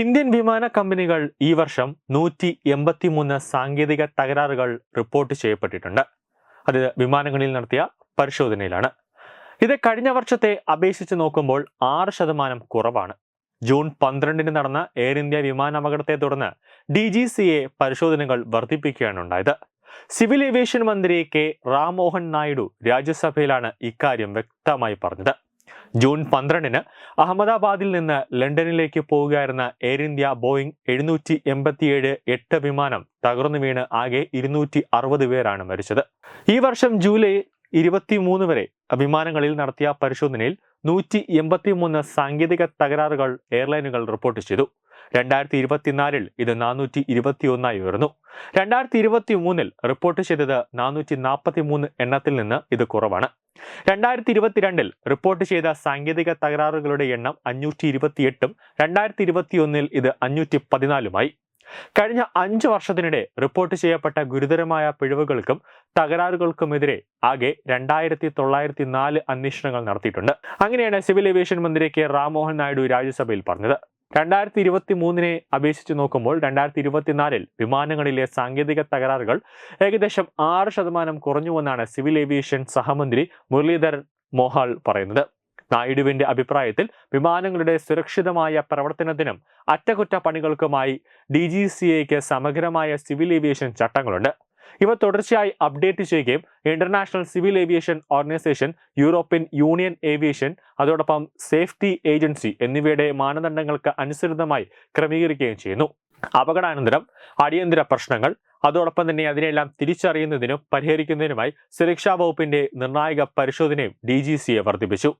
Indian വിമാന കമ്പനികൾ ഈ വർഷം നൂറ്റി എൺപത്തിമൂന്ന് സാങ്കേതിക തകരാറുകൾ റിപ്പോർട്ട് ചെയ്യപ്പെട്ടിട്ടുണ്ട്. അത് വിമാനങ്ങളിൽ നടത്തിയ പരിശോധനയിലാണ്. ഇത് കഴിഞ്ഞ വർഷത്തെ അപേക്ഷിച്ച് നോക്കുമ്പോൾ ആറ് ശതമാനം കുറവാണ്. ജൂൺ പന്ത്രണ്ടിന് നടന്ന എയർ ഇന്ത്യ വിമാന അപകടത്തെ തുടർന്ന് ഡി ജി സി എ പരിശോധനകൾ വർദ്ധിപ്പിക്കുകയാണ് ഉണ്ടായത്. സിവിൽ ഏവിയേഷൻ മന്ത്രി കെ റാംമോഹൻ നായിഡു രാജ്യസഭയിലാണ് ഇക്കാര്യം വ്യക്തമായി പറഞ്ഞത്. ജൂൺ പന്ത്രണ്ടിന് അഹമ്മദാബാദിൽ നിന്ന് ലണ്ടനിലേക്ക് പോവുകയായിരുന്ന എയർ ഇന്ത്യ ബോയിങ് എഴുന്നൂറ്റി എൺപത്തിയേഴ് എട്ട് വിമാനം തകർന്നു വീണ് ആകെ ഇരുന്നൂറ്റി അറുപത് പേരാണ് മരിച്ചത്. ഈ വർഷം ജൂലൈ ഇരുപത്തിമൂന്ന് വരെ വിമാനങ്ങളിൽ നടത്തിയ പരിശോധനയിൽ നൂറ്റി എൺപത്തിമൂന്ന് സാങ്കേതിക തകരാറുകൾ എയർലൈനുകൾ റിപ്പോർട്ട് ചെയ്തു. രണ്ടായിരത്തി ഇരുപത്തിനാലിൽ ഇത് നാനൂറ്റി ഇരുപത്തി ഒന്നായി ഉയർന്നു. രണ്ടായിരത്തി ഇരുപത്തി മൂന്നിൽ റിപ്പോർട്ട് ചെയ്തത് നാനൂറ്റി നാൽപ്പത്തി മൂന്ന് എണ്ണത്തിൽ നിന്ന് ഇത് കുറവാണ്. രണ്ടായിരത്തി ഇരുപത്തിരണ്ടിൽ റിപ്പോർട്ട് ചെയ്ത സാങ്കേതിക തകരാറുകളുടെ എണ്ണം അഞ്ഞൂറ്റി ഇരുപത്തിയെട്ടും രണ്ടായിരത്തി ഇരുപത്തിയൊന്നിൽ ഇത് അഞ്ഞൂറ്റി പതിനാലുമായി കഴിഞ്ഞ അഞ്ച് വർഷത്തിനിടെ റിപ്പോർട്ട് ചെയ്യപ്പെട്ട ഗുരുതരമായ പിഴവുകൾക്കും തകരാറുകൾക്കുമെതിരെ ആകെ രണ്ടായിരത്തി തൊള്ളായിരത്തി നാല് അന്വേഷണങ്ങൾ നടത്തിയിട്ടുണ്ട്. അങ്ങനെയാണ് സിവിൽ ഏവിയേഷൻ മന്ത്രി കെ. റാംമോഹൻ നായിഡു രാജ്യസഭയിൽ പറഞ്ഞത്. രണ്ടായിരത്തി ഇരുപത്തി മൂന്നിനെ അപേക്ഷിച്ച് നോക്കുമ്പോൾ രണ്ടായിരത്തി ഇരുപത്തിനാലിൽ വിമാനങ്ങളിലെ സാങ്കേതിക തകരാറുകൾ ഏകദേശം ആറ് ശതമാനം കുറഞ്ഞുവെന്നാണ് സിവിൽ ഏവിയേഷൻ സഹമന്ത്രി മുരളീധർ മോഹാൾ പറയുന്നത്. നായിഡുവിന്റെ അഭിപ്രായത്തിൽ വിമാനങ്ങളുടെ സുരക്ഷിതമായ പ്രവർത്തനത്തിനും അറ്റകുറ്റപ്പണികൾക്കുമായി ഡി ജി സി എക്ക് സമഗ്രമായ സിവിൽ ഏവിയേഷൻ ചട്ടങ്ങളുണ്ട്. ഇവ തുടർച്ചയായി അപ്ഡേറ്റ് ചെയ്യുകയും international civil aviation organisation European union aviation അതോടൊപ്പം സേഫ്റ്റി ഏജൻസി എന്നിവയുടെ മാനദണ്ഡങ്ങൾക്ക് അനുസൃതമായി ക്രമീകരിക്കുകയും ചെയ്യുന്നു. അപകടാനന്തരം അടിയന്തര പ്രശ്നങ്ങൾ അതോടൊപ്പം തന്നെ അതിനെല്ലാം തിരിച്ചറിയുന്നതിനും പരിഹരിക്കുന്നതിനുമായി സുരക്ഷാ വകുപ്പിന്റെ നിർണായക പരിശോധനയും ഡി ജി സിയെ വർദ്ധിപ്പിച്ചു.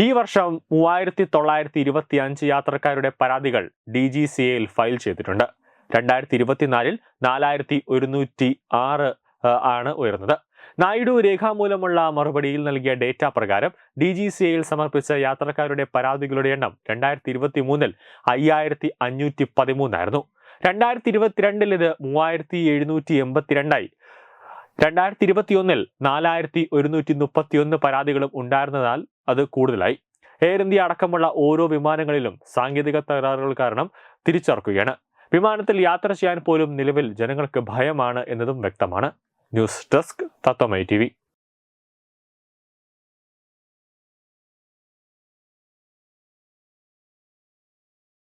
ഈ വർഷം മൂവായിരത്തി തൊള്ളായിരത്തി ഇരുപത്തി അഞ്ച് യാത്രക്കാരുടെ പരാതികൾ ഡി ജി സി എയിൽ ഫയൽ ചെയ്തിട്ടുണ്ട്. രണ്ടായിരത്തി ഇരുപത്തിനാലിൽ നാലായിരത്തി ഒരുന്നൂറ്റി ആറ് ആണ് ഉയർന്നത്. നായിഡു രേഖാമൂലമുള്ള മറുപടിയിൽ നൽകിയ ഡേറ്റ പ്രകാരം ഡി ജി സി എയിൽ സമർപ്പിച്ച യാത്രക്കാരുടെ പരാതികളുടെ എണ്ണം രണ്ടായിരത്തി ഇരുപത്തി മൂന്നിൽ അയ്യായിരത്തി അഞ്ഞൂറ്റി പതിമൂന്നായിരുന്നു രണ്ടായിരത്തി ഇരുപത്തിരണ്ടിൽ ഇത് മൂവായിരത്തി എഴുന്നൂറ്റി എൺപത്തിരണ്ടായി രണ്ടായിരത്തി ഇരുപത്തിയൊന്നിൽ നാലായിരത്തി ഒരുന്നൂറ്റി മുപ്പത്തിയൊന്ന് പരാതികളും ഉണ്ടായിരുന്നതാൽ അത് കൂടുതലായി. എയർ ഇന്ത്യ അടക്കമുള്ള ഓരോ വിമാനങ്ങളിലും സാങ്കേതിക തകരാറുകൾ കാരണം തിരിച്ചറക്കുകയാണ് വിമാനത്തിൽ യാത്ര ചെയ്യാൻ പോലും നിലവിൽ ജനങ്ങൾക്ക് ഭയമാണ് എന്നതും വ്യക്തമാണ്. ന്യൂസ് ഡെസ്ക് തത്വമൈ ടി